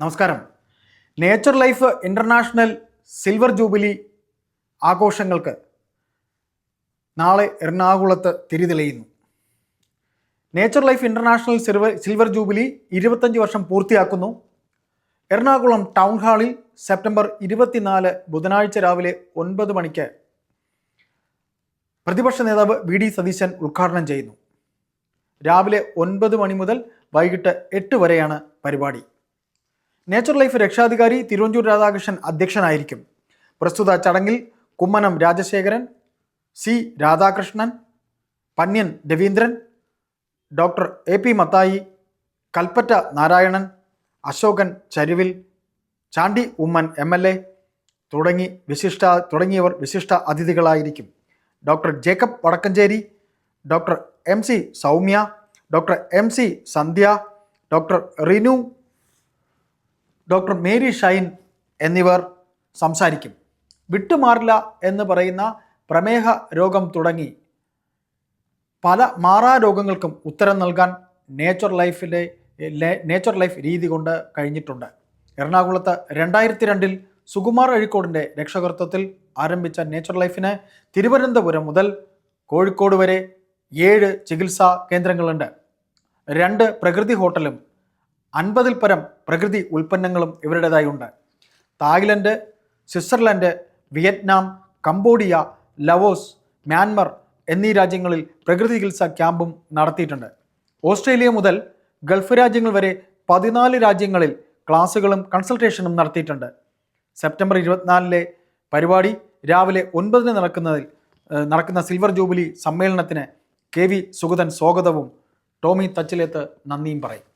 നമസ്കാരം. Nature life international silver jubilee ആഘോഷങ്ങൾക്ക് നാളെ എറണാകുളത്ത് തിരിതെളിയുന്നു. Nature life international silver silver jubilee ഇരുപത്തഞ്ച് വർഷം പൂർത്തിയാക്കുന്നു. എറണാകുളം ടൗൺ ഹാളിൽ സെപ്റ്റംബർ ഇരുപത്തിനാല് ബുധനാഴ്ച രാവിലെ ഒൻപത് മണിക്ക് പ്രതിപക്ഷ നേതാവ് വി ഡി സതീശൻ ഉദ്ഘാടനം ചെയ്യുന്നു. രാവിലെ ഒൻപത് മണി മുതൽ വൈകിട്ട് എട്ട് വരെയാണ് പരിപാടി. നേച്ചർ ലൈഫ് രക്ഷാധികാരി തിരുവഞ്ചൂർ രാധാകൃഷ്ണൻ അധ്യക്ഷനായിരിക്കും. പ്രസ്തുത ചടങ്ങിൽ Kummanam Rajasekharan C Radhakrishnan Pannyan Raveendran doctor A P Mathai Kalpetta Narayanan Ashokan Charuvil Chandy Oommen M L A തുടങ്ങി വിശിഷ്ട തുടങ്ങിയവർ വിശിഷ്ട അതിഥികളായിരിക്കും. Doctor Jacob Vadakkanchery doctor M C Soumya doctor M C Sandhya doctor Rinu doctor Mary Shine എന്നിവർ സംസാരിക്കും. വിട്ടുമാറില്ല എന്ന് പറയുന്ന പ്രമേഹ രോഗം തുടങ്ങി. പല മാറാ രോഗങ്ങൾക്കും ഉത്തരം നൽകാൻ നേച്ചർ ലൈഫിലെ നേച്ചർ ലൈഫ് രീതി കൊണ്ട് കഴിഞ്ഞിട്ടുണ്ട്. എറണാകുളത്ത് രണ്ടായിരത്തി രണ്ടിൽ സുകുമാർ അഴിക്കോടിന്റെ രക്ഷകർത്തത്തിൽ ആരംഭിച്ച നേച്ചർ ലൈഫിന് തിരുവനന്തപുരം മുതൽ കോഴിക്കോട് വരെ ഏഴ് ചികിത്സാ കേന്ദ്രങ്ങളുണ്ട്. രണ്ട് പ്രകൃതി ഹോട്ടലും അൻപതിൽ പരം പ്രകൃതി ഉൽപ്പന്നങ്ങളും ഇവരുടേതായി ഉണ്ട്. Thailand Switzerland Vietnam Cambodia Laos Myanmar എന്നീ രാജ്യങ്ങളിൽ പ്രകൃതി ചികിത്സാ ക്യാമ്പും നടത്തിയിട്ടുണ്ട്. ഓസ്ട്രേലിയ മുതൽ ഗൾഫ് രാജ്യങ്ങൾ വരെ പതിനാല് രാജ്യങ്ങളിൽ ക്ലാസുകളും കൺസൾട്ടേഷനും നടത്തിയിട്ടുണ്ട്. സെപ്റ്റംബർ ഇരുപത്തിനാലിലെ പരിപാടി രാവിലെ ഒൻപതിന് നടക്കുന്നതിൽ നടക്കുന്ന സിൽവർ ജൂബിലി സമ്മേളനത്തിന് കെ വി സുഗതൻ സ്വാഗതവും ടോമി തച്ചിലേത്ത് നന്ദിയും പറയും.